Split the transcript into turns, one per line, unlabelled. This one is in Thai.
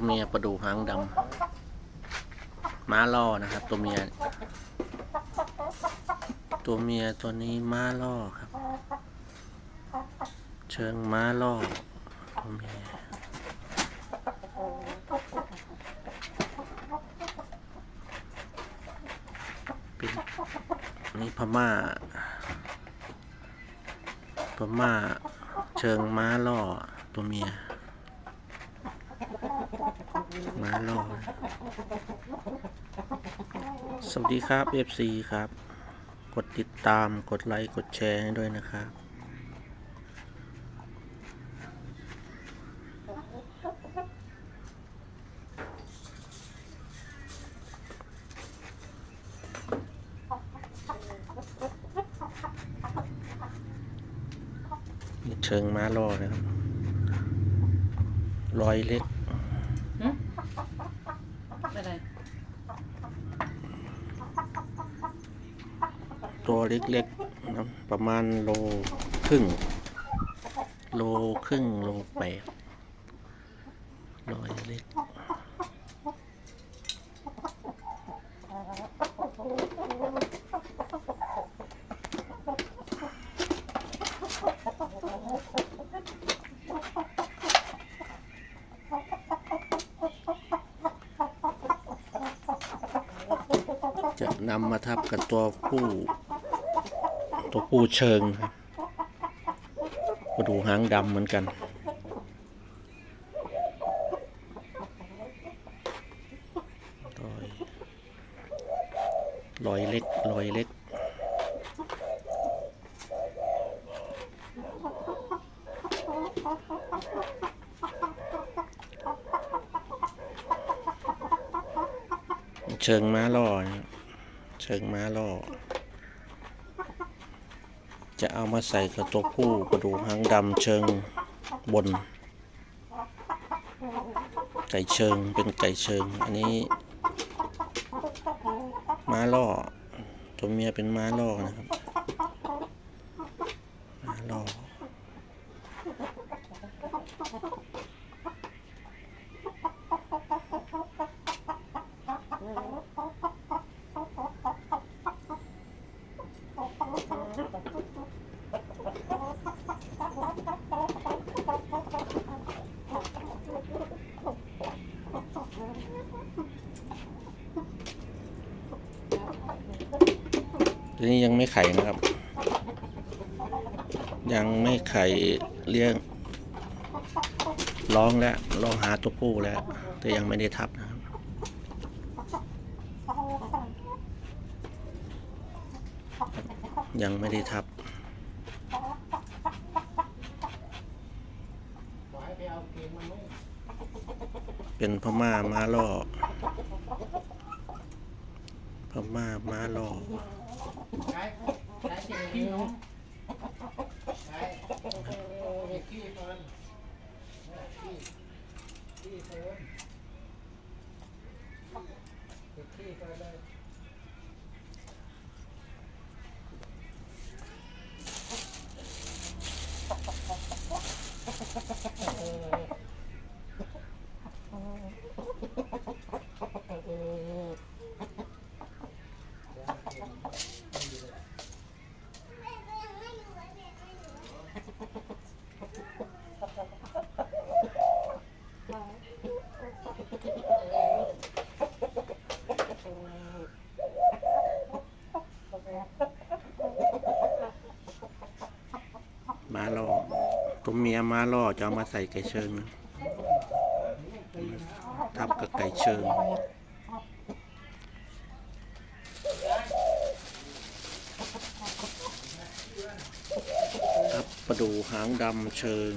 ตัวเมียประดูหางดำม้าล่อนะครับ ตัวเมีย ตัวเมียตัวนี้ม้าล่อครับ เชิงม้าล่อตัวเมียเป็นอันนี้พม่า พม่า เชิงม้าล่อตัวเมีย มาล่อสวัสดีครับ FC ครับ กดติดตามกดไลค์ กดแชร์ให้ด้วยนะครับมีเชิงม้าล่อนะครับรอยเล็ก
อะไร
ตัวเล็กๆนะประมาณโลครึ่ง โลครึ่งโลแปดรอยเล็กจะนำมาทับกับตัวผู้ ตัวผู้เชิงครับกระดูหางดำเหมือนกันรอยรอยเล็กรอยเล็กเชิงม้าล่อเชิงม้าล่อ จะเอามาใส่กับตัวผู้กระดูกหางดำเชิงบน ไก่เชิงเป็นไก่เชิง อันนี้ ม้าล่อ ตัวเมียเป็นม้าล่อนะครับ ม้าล่อ ตัวนี้ยังไม่ไข่นะครับ ยังไม่ไข่เลี้ยงร้องแล้วลองหาตัวผู้แล้ว แต่ยังไม่ได้ทับนะครับ ยังไม่ได้ทับเป็นพม่ามาล่อ พม่าม้าล่อ
ใช้ใช่สิ่งที่น้องใช้เด็กขี้เฟิร์นขี้ขี้เฟิร์นเด็กขี้เฟิร์นเลย
ม้าล่อ ตัวเมียมาล่อจะเอามาใส่ไก่เชิงทับกับไก่เชิงทับประดูหางดำเชิง